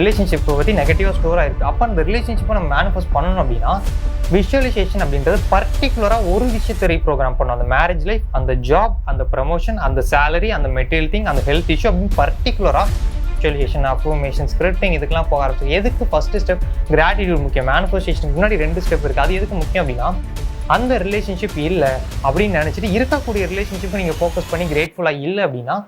ரிலேஷன்ஷிப்பை பற்றி நெகட்டிவாக ஸ்டோர் ஆயிருக்கு. அப்போ அந்த ரிலேஷன்ஷிப்பை நம்ம மேனிஃபெஸ்ட் பண்ணணும் அப்படின்னா விஷுவலைசேஷன் அப்படின்றது பர்டிகுலராக ஒரு விஷயத்தை ரீப்ரோக்ராம் பண்ணணும். அந்த மேரேஜ் லைஃப் அந்த ஜாப் அந்த ப்ரமோஷன் அந்த சேலரி அந்த மெட்டீரியல் திங் அந்த ஹெல்த் இஷ்யூ அப்படின்னு பர்டிகுலராக விஷுவலைசேஷன் அப்ரூமேஷன் ஸ்கிரிப்டிங் இதுக்கெல்லாம் போக ஆரம்பிச்சு எதுக்கு ஃபர்ஸ்ட் ஸ்டெப் கிராட்டிடியூட் முக்கியம். மேனிஃபெஸ்டேஷனுக்கு முன்னாடி ரெண்டு ஸ்டெப் இருக்குது அது எதுக்கு முக்கியம் அப்படின்னா அந்த ரிலேஷன்ஷிப் இல்லை அப்படின்னு நினச்சிட்டு இருக்கக்கூடிய ரிலேஷன்ஷிப்பை நீங்கள் ஃபோக்கஸ் பண்ணி கிரேட்ஃபுல்லாக இல்லை அப்படின்னா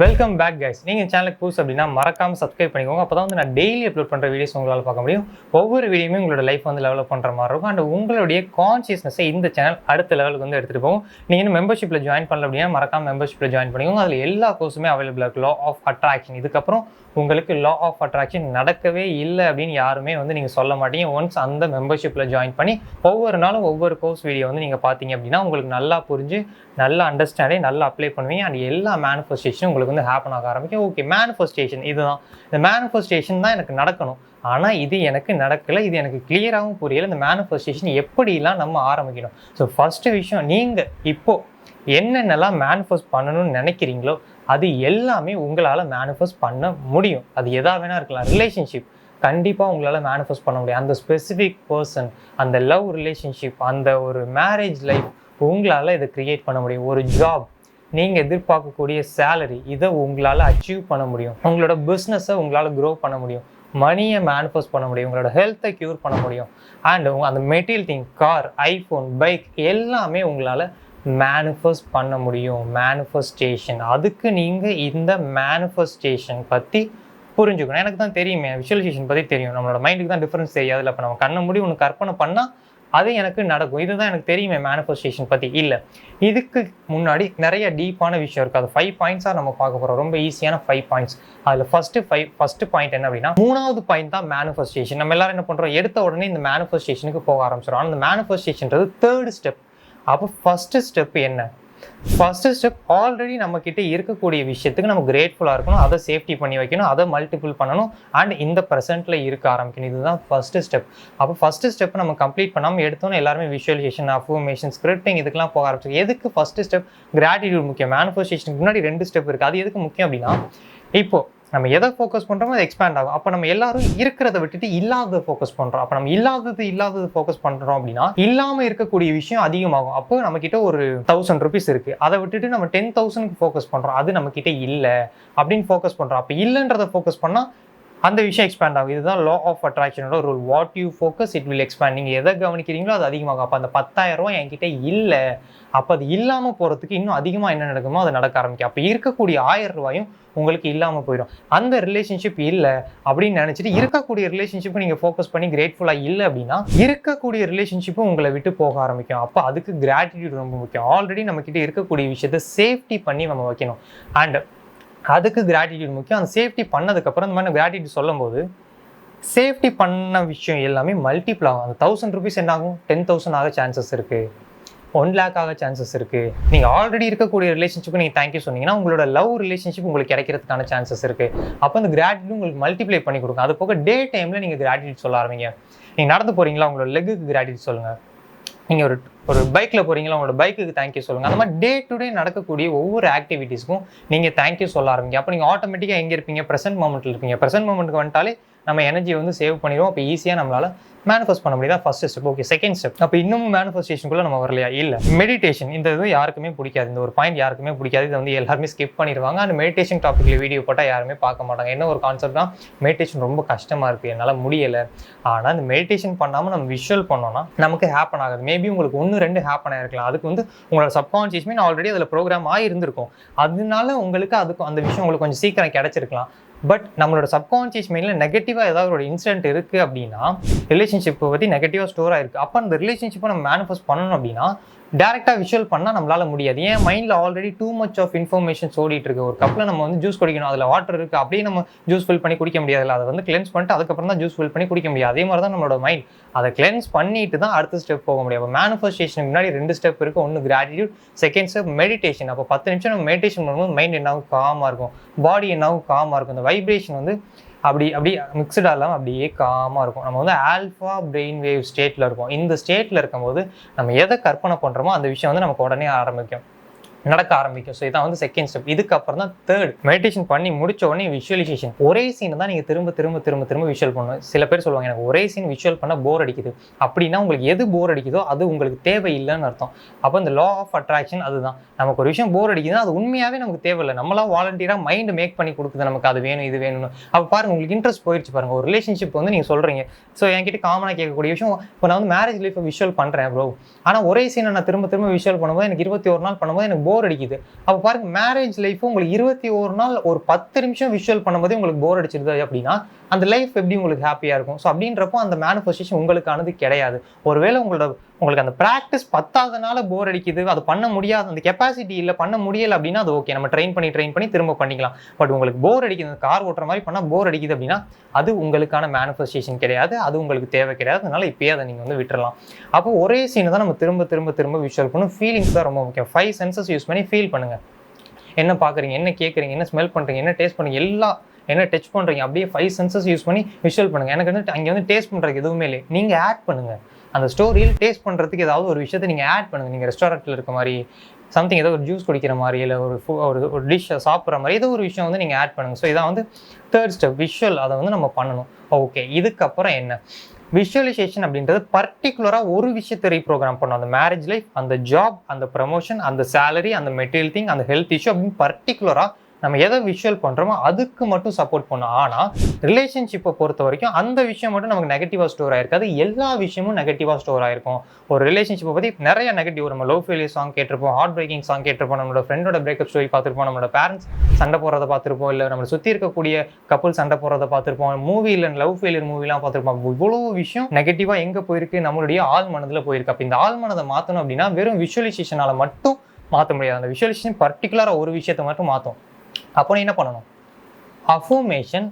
வெல்கம் பேக் கைஸ் நீங்கள் சேனலுக்கு புதுசு அப்படின்னா மறக்காமல் சப்ஸ்கிரைப் பண்ணிக்கோங்க. அப்போ தான் வந்து நான் டெய்லி அப்லோட் பண்ணுற வீடியோஸ் உங்களால் பார்க்க முடியும். ஒவ்வொரு வீடியோமே உங்களோட லைஃப் வந்து லெவலப் பண்ணுற மாதிரி இருக்கும். அண்ட் உங்களுடைய கான்சியஸ்னஸை இந்த சேனல் அடுத்த லெவலுக்கு வந்து எடுத்துகிட்டு போகும். நீங்கள் இன்னும் மெம்பர்ஷிப்பில் ஜாயின் பண்ணல அப்படின்னா மறக்காம மெம்பர்ஷிப்பில் ஜாயின் பண்ணிக்கோங்க. அதில் எல்லா கோர்ஸுமே அவைலபிளாக இருக்குது லா ஆஃப் அட்ராக்ஷன் இதுக்கப்புறம் உங்களுக்கு லா ஆஃப் அட்ராக்ஷன் நடக்கவே இல்லை அப்படின்னு யாருமே வந்து நீங்கள் சொல்ல மாட்டீங்க. ஒன்ஸ் அந்த மெம்பர்ஷிப்பில் ஜாயின் பண்ணி ஒவ்வொரு நாளும் ஒவ்வொரு கோர்ஸ் வீடியோ வந்து நீங்கள் பார்த்தீங்க அப்படின்னா உங்களுக்கு நல்லா புரிஞ்சு நல்லா அண்டர்ஸ்டாண்டே நல்லா அப்ளை பண்ணுவீங்க. அண்ட் எல்லா மேனிஃபெஸ்டேஷனும் உங்களுக்கு வந்து ஹேப்பன் ஆக ஆரம்பிக்கும். ஓகே மேனிஃபெஸ்டேஷன் இதுதான். இந்த மேனிஃபெஸ்டேஷன் தான் எனக்கு நடக்கணும். ஆனால் இது எனக்கு நடக்கலை. இது எனக்கு கிளியராகவும் புரியலை. இந்த மேனிஃபெஸ்டேஷன் எப்படிலாம் நம்ம ஆரம்பிக்கணும்? ஸோ ஃபஸ்ட்டு விஷயம் நீங்கள் இப்போது என்னென்னலாம் மேனிஃபெஸ்ட் பண்ணணும்னு நினைக்கிறீங்களோ அது எல்லாமே உங்களால் மேனிஃபெஸ்ட் பண்ண முடியும். அது எதா வேணா இருக்கலாம். ரிலேஷன்ஷிப் கண்டிப்பாக உங்களால் மேனிஃபெஸ்ட் பண்ண முடியும். அந்த ஸ்பெசிஃபிக் பர்சன் அந்த லவ் ரிலேஷன்ஷிப் அந்த ஒரு மேரேஜ் லைஃப் உங்களால் இதை க்ரியேட் பண்ண முடியும். ஒரு ஜாப் நீங்கள் எதிர்பார்க்கக்கூடிய சேலரி இதை உங்களால் அச்சீவ் பண்ண முடியும். உங்களோட பிஸ்னஸை உங்களால் க்ரோ பண்ண முடியும். மணியை மேனிஃபெஸ்ட் பண்ண முடியும். உங்களோட ஹெல்த்தை க்யூர் பண்ண முடியும். அண்ட் அந்த material thing car iPhone bike எல்லாமே உங்களால் மேனிஃபெஸ்ட் பண்ண முடியும் மேனிஃபெஸ்டேஷன் அதுக்கு நீங்கள் இந்த மேனிஃபெஸ்டேஷன் பற்றி புரிஞ்சுக்கணும். எனக்கு தான் தெரியுமே விஷுவலைசேஷன் பற்றி தெரியும். நம்மளோட மைண்டுக்கு தான் டிஃப்ரென்ஸ் தெரியாதுல்ல அப்போ நம்ம கண்ணை மூடி ஒன்று கற்பனை பண்ணால் அது எனக்கு நடக்கும். இதுதான் எனக்கு தெரியுமே மேனிஃபெஸ்டேஷன் பற்றி இல்லை இதுக்கு முன்னாடி நிறைய டீப்பான விஷயம் இருக்குது அது ஃபைவ் பாயிண்ட்ஸாக நம்ம பார்க்க போகிறோம் ரொம்ப ஈஸியான ஃபைவ் பாயிண்ட்ஸ் அதில் ஃபஸ்ட்டு ஃபைவ் ஃபஸ்ட்டு பாயிண்ட் என்ன அப்படின்னா மூணாவது பாயிண்ட் தான் மேனிஃபெஸ்டேஷன் நம்ம எல்லாரும் என்ன பண்ணுறோம் எடுத்த உடனே இந்த மேனிஃபெஸ்டேஷனுக்கு போக ஆரம்பிச்சிடும் ஆனால் இந்த மேனிஃபெஸ்டேஷன்றது தேர்ட் ஸ்டெப் அப்போ ஃபஸ்ட்டு ஸ்டெப் என்ன? ஃபஸ்ட்டு ஸ்டெப் ஆல்ரெடி நம்மக்கிட்ட இருக்கக்கூடிய விஷயத்துக்கு நம்ம கிரேட்ஃபுல்லாக இருக்கணும் அதை சேஃப்டி பண்ணி வைக்கணும் அதை மல்டிபிள் பண்ணணும் அண்ட் இந்த ப்ரெசென்ட்டில் இருக்க ஆரம்பிக்கணும். இதுதான் ஃபஸ்ட்டு ஸ்டெப் அப்போ ஃபஸ்ட்டு ஸ்டெப் நம்ம கம்ப்ளீட் பண்ணாமல் எடுத்தோம்னா எல்லாருமே விஷுவலைசேஷன் அஃபர்மேஷன் ஸ்கிரிப்டிங் இதுக்கெல்லாம் போக ஆரம்பிச்சு எதுக்கு ஃபஸ்ட்டு ஸ்டெப் கிராட்டிடியூட் முக்கியம். மேனிஃபெஸ்டேஷனுக்கு முன்னாடி ரெண்டு ஸ்டெப் இருக்குது அது எதுக்கு முக்கியம் அப்படின்னா இப்போது நம்ம எதை ஃபோக்கஸ் பண்ணுறோமோ அது எக்ஸ்பேண்ட் ஆகும். அப்போ நம்ம எல்லாரும் இருக்கிறத விட்டுட்டு இல்லாததை ஃபோக்கஸ் பண்ணுறோம் அப்போ நம்ம இல்லாதது இல்லாதது ஃபோக்கஸ் பண்ணுறோம் அப்படின்னா இல்லாமல் இருக்கக்கூடிய விஷயம் அதிகமாகும். அப்போ நம்ம ஒரு தௌசண்ட் ருபீஸ் இருக்குது அதை விட்டுட்டு நம்ம டென் தௌசண்ட்க்கு ஃபோக்கஸ் பண்ணுறோம் அது நம்மக்கிட்ட இல்லை அப்படின்னு ஃபோக்கஸ் பண்ணுறோம் அப்போ இல்லைன்றதை ஃபோக்கஸ் பண்ணால் அந்த விஷயம் எக்ஸ்பேண்ட் ஆகும். இதுதான் law of அட்ராக்ஷனோட rule what you focus it will expand நீங்கள் எதை கவனிக்கிறீங்களோ அது அதிகமாகும் அப்போ அந்த பத்தாயிரம் என்கிட்ட இல்லை. அப்போ அது இல்லாமல் போகிறதுக்கு இன்னும் அதிகமாக என்ன நடக்குமோ அது நடக்க ஆரம்பிக்கும். அப்போ இருக்கக்கூடிய ஆயிரம் ரூபாயும் உங்களுக்கு இல்லாமல் போயிடும். அந்த ரிலேஷன்ஷிப் இல்லை அப்படின்னு நினச்சிட்டு இருக்கக்கூடிய ரிலேஷன்ஷிப்பை நீங்கள் ஃபோக்கஸ் பண்ணி கிரேட்ஃபுல்லாக இல்லை அப்படின்னா இருக்கக்கூடிய ரிலேஷன்ஷிப்பும் உங்களை விட்டு போக ஆரம்பிக்கும். அப்போ அதுக்கு கிராட்டிடியூட் ரொம்ப முக்கியம். ஆல்ரெடி நம்மக்கிட்ட இருக்கக்கூடிய விஷயத்தை சேஃப்டி பண்ணி நம்ம வைக்கணும். அண்ட் அதுக்கு கிராட்டிடியூட் முக்கியம். அந்த சேஃப்டி பண்ணதுக்கப்புறம் இந்த மாதிரி கிராட்டிடியூட் சொல்லும்போது சேஃப்டி பண்ண விஷயம் எல்லாமே மல்டிப்ளை ஆகும். அந்த தௌசண்ட் ருபீஸ் என்ன ஆகும் டென் தௌசண்ட் ஆக சான்சஸ் இருக்குது ஒன் லேக் ஆக சான்சஸ் இருக்குது நீங்கள் ஆல்ரெடி இருக்கக்கூடிய ரிலேஷன்ஷிப்பு நீங்கள் தேங்க்யூ சொன்னீங்கன்னா உங்களோட லவ் ரிலேஷன்ஷிப் உங்களுக்கு கிடைக்கிறதுக்கான சான்சஸ் இருக்குது அப்போ அந்த கிராட்டிடியூட் உங்களுக்கு மல்டிப்ளை பண்ணி கொடுக்கும். அது போக டே டைமில் நீங்கள் கிராட்டிடியூட் சொல்ல ஆரம்பிங்க. நீங்கள் நடந்து போகிறீங்களா உங்களோட லெக்குக்கு கிராட்டிடியூட் சொல்லுங்கள் நீங்கள் ஒரு ஒரு பைக்கில் போகிறீங்களா உங்களோட பைக்குக்கு தேங்க்யூ சொல்லுங்கள் அந்த மாதிரி டே டு டே நடக்கக்கூடிய ஒவ்வொரு ஆக்டிவிட்டீஸ்க்கும் நீங்கள் தேங்க்யூ சொல்ல ஆரம்பிங்க. அப்போ நீங்கள் ஆட்டோமேட்டிக்காக எங்கே இருப்பீங்க? ப்ரெசென்ட் மூமெண்ட்டில் இருப்பீங்க. ப்ரெசென்ட் மூமெண்ட்டுக்கு வந்துட்டாலே நம்ம எனர்ஜி வந்து சேவ் பண்ணிடுவோம். அப்போ ஈஸியாக நம்மளால் மேனிஃபெஸ்ட் பண்ண முடியாது? First step okay second step அப்போ இன்னும் மேனிஃபெஸ்டேஷனுக்குள்ளே நம்ம வரலையா? இல்லை. மெடிடேஷன் இந்த இது யாருக்குமே பிடிக்காது. இந்த ஒரு பாயிண்ட் யாருக்குமே பிடிக்காது. இதை வந்து எல்லாருமே ஸ்கிப் பண்ணிடுவாங்க. அந்த மெடிடேஷன் டாப்பிக்கில் வீடியோ போட்டால் யாருமே பார்க்க மாட்டாங்க. என்ன ஒரு கான்செப்ட் தான் மெடிடேஷன் ரொம்ப கஷ்டமாக இருக்குது என்னால் முடியலை. ஆனால் அந்த மெடிடேஷன் பண்ணாமல் நம்ம விஷுவல் பண்ணோம்னா நமக்கு ஹேப்பன் ஆகுது. மேபி உங்களுக்கு ஒன்று ரெண்டு ஹேப்பன் ஆகிருக்கலாம் அதுக்கு வந்து உங்களோட சப்கான்ஷியஸ் மீன் ஆல்ரெடி அதில் ப்ரோக்ராம் ஆகிருந்திருக்கும் அதனால உங்களுக்கு அதுக்கு அந்த விஷயம் உங்களுக்கு கொஞ்சம் சீக்கிரம் கிடச்சிருக்கலாம். பட் நம்மளோட சப்கான்ஷியஸ் மைண்டில் நெகட்டிவாக ஏதாவது ஒரு இன்சிடென்ட் இருக்குது அப்படின்னா ரிலேஷன்ஷிப்பை பற்றி நெகட்டிவாக ஸ்டோர் ஆயிருக்கு. அப்போ அந்த ரிலேஷன்ஷிப்பை நம்ம மேனிஃபெஸ்ட் பண்ணணும் அப்படின்னா டேரெக்டாக விஷுவல் பண்ணால் நம்மளால் முடியாது. ஏன்? மைண்டில் already too much of information ஓடிட்டு இருக்கு. ஒரு கப்பில் நம்ம வந்து ஜூஸ் குடிக்கணும். அதில் வாட்டர் இருக்குது அப்படியே நம்ம ஜூஸ் ஃபில் பண்ணி குடிக்க முடியாதுல்ல அதை வந்து கிளென்ஸ் பண்ணிட்டு அதுக்கப்புறம் தான் ஜூஸ் ஃபில் பண்ணி குடிக்க முடியாது அதே மாதிரி தான் நம்மளோட மைண்ட் அதை கிளென்ஸ் பண்ணிட்டு தான் அடுத்த ஸ்டெப் போக முடியும். அப்போ மேனிஃபெஸ்டேஷனுக்கு முன்னாடி ரெண்டு ஸ்டெப் இருக்குது ஒன்று கிராட்டிடியூட் செகண்ட் ஸ்டெப் மெடிடேஷன் அப்போ பத்து நிமிஷம் நம்ம மெடிடேஷன் பண்ணும்போது மைண்ட் என்னாகும் காமாக இருக்கும். பாடி என்னாகும் காமாக இருக்கும். இந்த வைப்ரேஷன் வந்து அப்படி அப்படி மிக்சடாக இல்லாமல் அப்படியே காமாக இருக்கும். நம்ம வந்து ஆல்ஃபா பிரெயின் வேவ் ஸ்டேட்டில் இருக்கும். இந்த ஸ்டேட்டில் இருக்கும்போது நம்ம எதை கற்பனை பண்ணுறோமோ அந்த விஷயம் வந்து நமக்கு உடனே ஆரம்பிக்கும். நடக்க ஆரம்பிக்கும். ஸோ இதான் வந்து செகண்ட் ஸ்டெப் இதுக்கப்புறம் தான் தேர்ட் மெடிடேஷன் பண்ணி முடிச்ச உடனே விஷுவலைசேஷன் ஒரே சீன் தான் நீங்கள் திரும்ப திரும்ப திரும்ப திரும்ப விஷுவல் பண்ணணும். சில பேர் சொல்லுவாங்க எனக்கு ஒரே சீன் விஷுவல் பண்ண போர் அடிக்குது. அப்படின்னா உங்களுக்கு எது போர் அடிக்குதோ அது உங்களுக்கு தேவையில்லைன்னு அர்த்தம். அப்போ இந்த லா ஆஃப் அட்ராக்ஷன் அதுதான். நமக்கு ஒரு விஷயம் போர் அடிக்குதுன்னா அது உண்மையாகவே நமக்கு தேவையில்லை. நம்மளா வாலண்டியராக மைண்ட் மேக் பண்ணி கொடுக்குது நமக்கு. அது வேணும் இது வேணும்னு. அப்போ பாருங்க உங்களுக்கு இன்ட்ரெஸ்ட் போயிடுச்சு பாருங்க. ஒரு ரிலேஷன்ஷிப் வந்து நீங்கள் சொல்கிறீங்க ஸோ என்கிட்ட காமனாக கேட்கக்கூடிய விஷயம் இப்போ நான் வந்து மேரேஜ் லைஃப்பை விஷுவல் பண்ணுறேன் ப்ரோ ஆனால் ஒரே சீனை நான் திரும்ப திரும்ப விஷுவல் பண்ணும்போது எனக்கு இருபத்தி ஒரு நாள் பண்ணும்போது எனக்கு போர் அடிக்குது. அப்போ பாருங்க மேரேஜ் லைஃப் உங்களுக்கு இருபத்தி ஒரு நாள் ஒரு பத்து நிமிஷம் விஷுவல் பண்ணும்போதே உங்களுக்கு போர் அடிச்சிருது அப்படின்னா அந்த லைஃப் எப்படி உங்களுக்கு ஹாப்பியாக இருக்கும்? ஸோ அப்படின்றப்போ அந்த மேனிஃபெஸ்டேஷன் உங்களுக்கானது கிடையாது. ஒருவேளை உங்களோட உங்களுக்கு அந்த ப்ராக்டிஸ் பத்தாதனால போர் அடிக்குது. அது பண்ண முடியாது. அந்த கெப்பாசிட்டி இல்லை பண்ண முடியலை அப்படின்னா அது ஓகே நம்ம ட்ரெயின் பண்ணி ட்ரெயின் பண்ணி திரும்ப பண்ணிக்கலாம். பட் உங்களுக்கு போர் அடிக்குது கார் ஓட்டுற மாதிரி பண்ணால் போர் அடிக்குது அப்படின்னா அது உங்களுக்கான மேனிஃபெஸ்டேஷன் கிடையாது. அது உங்களுக்கு தேவை கிடையாது. அதனால இப்போயே அதை நீங்கள் வந்து விட்டுறலாம். அப்போ ஒரே சீனை தான் நம்ம திரும்ப திரும்ப திரும்ப விஷுவல் பண்ணும் ஃபீலிங்ஸ் தான் ரொம்ப முக்கியம். ஃபைவ் சென்சஸ் யூஸ் பண்ணி ஃபீல் பண்ணுங்கள் என்ன பார்க்குறீங்க என்ன கேட்குறீங்க என்ன ஸ்மெல் பண்ணுறீங்க என்ன டேஸ்ட் பண்ணுறீங்க எல்லா என்ன டச் பண்ணுறீங்க அப்படியே ஃபைவ் சென்சஸ் யூஸ் பண்ணி விஷுவல் பண்ணுங்கள் எனக்கு வந்து அங்கே வந்து டேஸ்ட் பண்ணுறதுக்கு எதுவுமே இல்லை. நீங்கள் ஆட் பண்ணுங்கள் அந்த ஸ்டோரியில் டேஸ்ட் பண்ணுறதுக்கு ஏதாவது ஒரு விஷயத்தை நீங்கள் ஆட் பண்ணுங்கள் நீங்கள் ரெஸ்டாரண்ட்டில் இருக்க மாதிரி சம்திங் ஏதோ ஒரு ஜூஸ் குடிக்கிற மாதிரி இல்லை ஒரு ஃபு ஒரு ஒரு டிஷ்ஷை சாப்பிட்ற மாதிரி ஏதோ ஒரு விஷயம் வந்து நீங்கள் ஆட் பண்ணுங்க. ஸோ இதான் வந்து தேர்ட் ஸ்டெப் விஷுவல் அதை வந்து நம்ம பண்ணணும். ஓகே இதுக்கப்புறம் என்ன? விஷுவலைசேஷன் அப்படின்றது பர்டிகுலராக ஒரு விஷயத்தை ரீப்ரோக்ராம் பண்ணும். அந்த மேரேஜ் லைஃப் அந்த ஜாப் அந்த ப்ரமோஷன் அந்த சேலரி அந்த மெட்டீரியல் திங் அந்த ஹெல்த் இஷ்யூ அப்படின்னு பர்டிகுலராக நம்ம எதை விஷுவல் பண்ணுறோமோ அதுக்கு மட்டும் சப்போர்ட் பண்ணும். ஆனால் ரிலேஷன்ஷிப்பை பொறுத்த வரைக்கும் அந்த விஷயம் மட்டும் நமக்கு நெகட்டிவாக ஸ்டோர் ஆயிருக்காது. எல்லா விஷயமும் நெகட்டிவாக ஸ்டோர் ஆயிருக்கும். ஒரு ரிலேஷன்ஷிப்பை பற்றி நிறைய நெகட்டிவ் நம்ம லவ் ஃபெயிலியர் சாங் கேட்டிருப்போம் ஹார்ட் பிரேக்கிங் சாங் கேட்டிருப்போம் நம்மளோட ஃப்ரெண்டோட பிரேக்கப் ஸ்டோரி பார்த்துருப்போம் நம்மளோட பேரண்ட்ஸ் சண்டை போடுறத பார்த்துருப்போம் இல்லை நம்மளை சுற்றி இருக்கக்கூடிய கப்பல் சண்டை போடுறத பார்த்துருப்போம் மூவி இல்லை லவ் ஃபெயிலியர் மூவிலாம் பார்த்துருப்போம். இவ்வளோ விஷயம் நெகட்டிவாக எங்கே போயிருக்கு? நம்மளுடைய ஆள் மனதில் போயிருக்கு. அப்போ இந்த ஆள் மனதை மாற்றணும் அப்படின்னா வெறும் விஷுவலைசேஷனால் மட்டும் மாற்ற முடியாது. அந்த விஷுவலைசேஷன் பர்டிகுலராக ஒரு விஷயத்தை மட்டும் மாற்றும் அப்போ நீ என்ன பண்ணணும்? அஃபோமேஷன்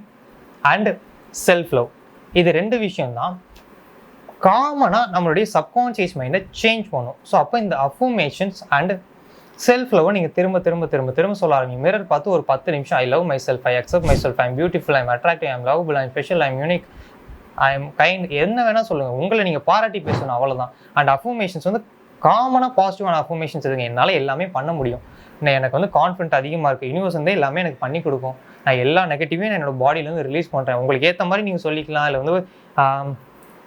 அண்ட் செல்ஃப் லவ் இது ரெண்டு விஷயம்தான் காமனாக நம்மளுடைய சப்கான்ஷியஸ் மைண்டை சேஞ்ச் பண்ணும். ஸோ அப்போ இந்த அஃபோமேஷன்ஸ் அண்ட் செல்ஃப் லவ் நீங்கள் திரும்ப திரும்ப திரும்ப திரும்ப சொல்ல ஆரம்பிங்க. மிரர் பார்த்து ஒரு பத்து நிமிஷம் I love myself I accept myself I'm beautiful I'm attractive I'm love I'm special I'm unique I am kind என்ன வேணால் சொல்லுங்கள் உங்களை நீங்கள் பாராட்டி பேசணும் அவ்வளோதான் அண்ட் அஃபோமேஷன்ஸ் வந்து காமனாக பாசிட்டிவான அஃபர்மேஷன்ஸ் இதுங்க என்னால் எல்லாமே பண்ண முடியும். நான் எனக்கு வந்து கான்ஃபிடென்ட் அதிகமாக இருக்குது யூனிவர்ஸ் வந்து எல்லாமே எனக்கு பண்ணி கொடுக்கும். நான் எல்லா நெகட்டிவையும் என்னோட பாடியிலேருந்து ரிலீஸ் பண்ணுறேன் உங்களுக்கு ஏற்ற மாதிரி நீங்கள் சொல்லிக்கலாம். இல்லை வந்து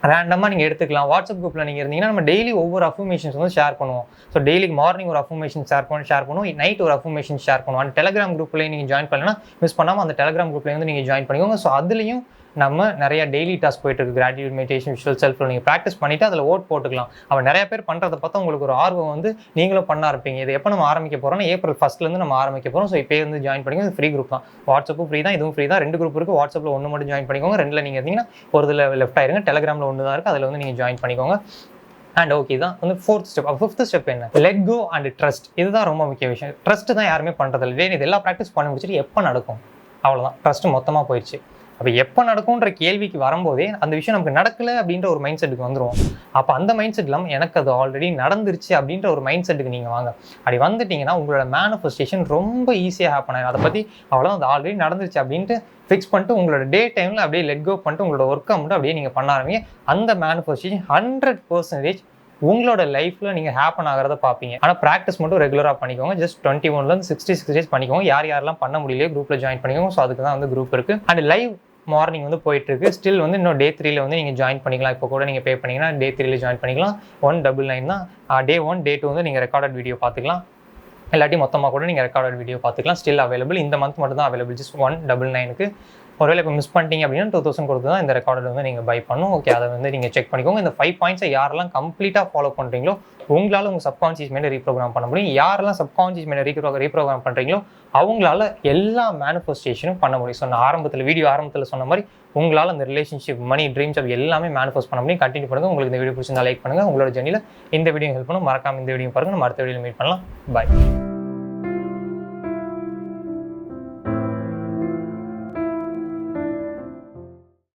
ரேண்டமாக நீங்கள் எடுத்துக்கலாம். வாட்ஸ்அப் குரூப்பில் நீங்கள் இருந்தீங்கன்னா நம்ம டெய்லி ஒவ்வொரு அஃபர்மேஷன்ஸ் வந்து ஷேர் பண்ணுவோம். ஸோ டெய்லி மார்னிங் ஒரு அஃபர்மேஷன் ஷேர் பண்ணுவோம் ஷேர் பண்ணுவோம். நைட் ஒரு அஃபர்மேஷன் ஷேர் பண்ணுவோம். அந்த டெலிகிராம் குரூப்லேயே நீங்கள் ஜாயின் பண்ணலாம் மிஸ் பண்ணாமல் அந்த டெலிகிராம் குரூப்லேயே வந்து நீங்கள் ஜாயின் பண்ணிக்கோங்க. ஸோ அதுலேயும் நம்ம நிறைய டெய்லி டாஸ்க் போயிட்டு இருக்கு. கிராட்டியூட் மெடிடேஷன் விஷுவல் செல்ஃப் நீங்கள் ப்ராக்டிஸ் பண்ணிட்டு அதில் ஓட் போட்டுக்கலாம். அவன் நிறைய பேர் பண்ணுறத பார்த்தா உங்களுக்கு ஒரு ஆர்வம் வந்து நீங்களும் பண்ண இருப்பீங்க இது எப்போ நம்ம ஆரம்பிக்க போகிறோம்னா ஏப்ரல் ஃபஸ்ட்லேருந்து நம்ம ஆரம்பிக்க போகிறோம் ஸோ இப்போ வந்து ஜாயின் பண்ணிக்கோங்க. இது ஃப்ரீ குரூப் தான். வாட்ஸ்அப்பும் ஃப்ரீ தான். இதுவும் ஃப்ரீ தான். ரெண்டு குரூப் இருக்குது வாட்ஸ்அப்பில் ஒன்று மட்டும் ஜாயின் பண்ணிக்கோங்க. ரெண்டில் நீங்கள் இருந்தீங்கன்னா ஒரு இதில் லெஃப்ட் ஆயிருங்க. டெலிகிராமில் ஒன்று தான் இருக்குது அதில் வந்து நீங்கள் ஜாயின் பண்ணிக்கோங்க. அண்ட் ஓகே தான். வந்து ஃபோர்த் ஸ்டெப் ஃபிஃப்த் ஸ்டெப் என்ன? லெட் கோ அண்ட் ட்ரஸ்ட் இதுதான் ரொம்ப முக்கிய விஷயம். ட்ரஸ்ட் தான் யாருமே பண்ணுறதில்ல இதே இது எல்லா ப்ராக்டிஸ் பண்ண முடிச்சுட்டு எப்போ நடக்கும்? அவ்வளோதான் ட்ரஸ்ட் மொத்தமாக போயிடுச்சு. அப்போ எப்போ நடக்கும்ன்ற கேள்விக்கு வரும்போதே அந்த விஷயம் நமக்கு நடக்கலை அப்படின்ற ஒரு மைண்ட் செட்டுக்கு வந்துடும் அப்போ அந்த மைண்ட் செட் இல்லாமல் எனக்கு அது ஆல்ரெடி நடந்துருச்சு அப்படின்ற ஒரு மைண்ட் செட்டுக்கு நீங்கள் வாங்க. அப்படி வந்துட்டீங்கன்னா உங்களோட மேனிஃபெஸ்டேஷன் ரொம்ப ஈஸியாக ஹேப்பன் ஆகும் அதை பற்றி அவ்வளோ அது ஆல்ரெடி நடந்துருச்சு அப்படின்ட்டு ஃபிக்ஸ் பண்ணிட்டு உங்களோட டே டைமில் அப்படியே லெட் கோ பண்ணிட்டு உங்களோட ஒர்க்கை மட்டும் அப்படியே நீங்கள் பண்ண ஆரம்பிங்க. அந்த மேனிஃபெஸ்டேஷன் ஹண்ட்ரட் பர்சன்டேஜ் உங்களோட லைஃப்பில் நீங்கள் ஹேப்பன் ஆகிறத பார்ப்பீங்க. ஆனால் ப்ராக்டிஸ் மட்டும் ரெகுலராக பண்ணிக்கோங்க. ஜஸ்ட் டுவெண்ட்டி ஒன்லேருந்து சிக்ஸ்டி சிக்ஸ் டேஸ் பண்ணிக்கோங்க. யார் யாரெல்லாம் பண்ண முடியலையே குரூப்பில் ஜாயின் பண்ணிக்கோங்க. ஸோ அதுக்கு தான் வந்து குரூப் இருக்குது அண்ட் லைவ் மார்னிங் வந்து போயிட்டுருக்கு. ஸ்டில் வந்து இன்னும் டே த்ரீல வந்து நீங்கள் ஜாயின் பண்ணிக்கலாம். இப்போ கூட நீங்கள் பே பண்ணிங்கன்னா டே த்ரீல ஜாயின் பண்ணிக்கலாம். ஒன் டபுள் நைன் தான். டே ஒன் டே டூ வந்து நீங்கள் ரெக்கார்டட் வீடியோ பார்த்துக்கலாம். இல்லாட்டி மொத்தமாக கூட நீங்கள் ரெக்கார்டட் வீடியோ பார்த்துக்கலாம். ஸ்டில் அவைலபிள் இந்த மந்த் மட்டும் தான் அவைலபிள் ஜஸ்ட் ஒன் டபுள் நைனுக்கு ஒருவேளை இப்போ மிஸ் பண்ணிட்டீங்க அப்படின்னா டூ தௌசண்ட் கொடுத்து தான் இந்த ரெக்கார்டட் வந்து நீங்கள் பை பண்ணும் ஓகே அதை வந்து நீங்கள் செக் பண்ணிக்கோங்க. இந்த ஃபைவ் பாயிண்ட்ஸை யாரெல்லாம் கம்ப்ளீட்டாக ஃபாலோ பண்ணுறீங்களோ உங்களால் உங்கள் சப்கான்ஷியஸ் மைண்டை ரீப்ரோக்ராம் பண்ண முடியும். யாரெல்லாம் சப்கான்ஷியஸ் மைண்டை ரீப்ரோ ரீப்ரோக்ராம் பண்ணுறீங்களோ அவங்களால எல்லா மேனிஃபெஸ்டேஷனும் பண்ண முடியும். ஸோ நான் ஆரம்பத்தில் வீடியோ ஆரம்பத்தில் சொன்ன மாதிரி உங்களால் அந்த ரிலேஷன்ஷிப் மணி ட்ரீம்ஸ் அது எல்லாமே மேனிஃபெஸ்ட் பண்ண முடியும். கண்டினியூ பண்ணுங்கள் உங்களுக்கு இந்த வீடியோ பிடிச்சிருந்தா லைக் பண்ணுங்கள் உங்களோட ஜெர்னியில் இந்த வீடியோ ஹெல்ப் பண்ணும். மறக்காம இந்த வீடியோ பாருங்கள் நம்ம அடுத்த வீடியோ மீட் பண்ணலாம். பாய்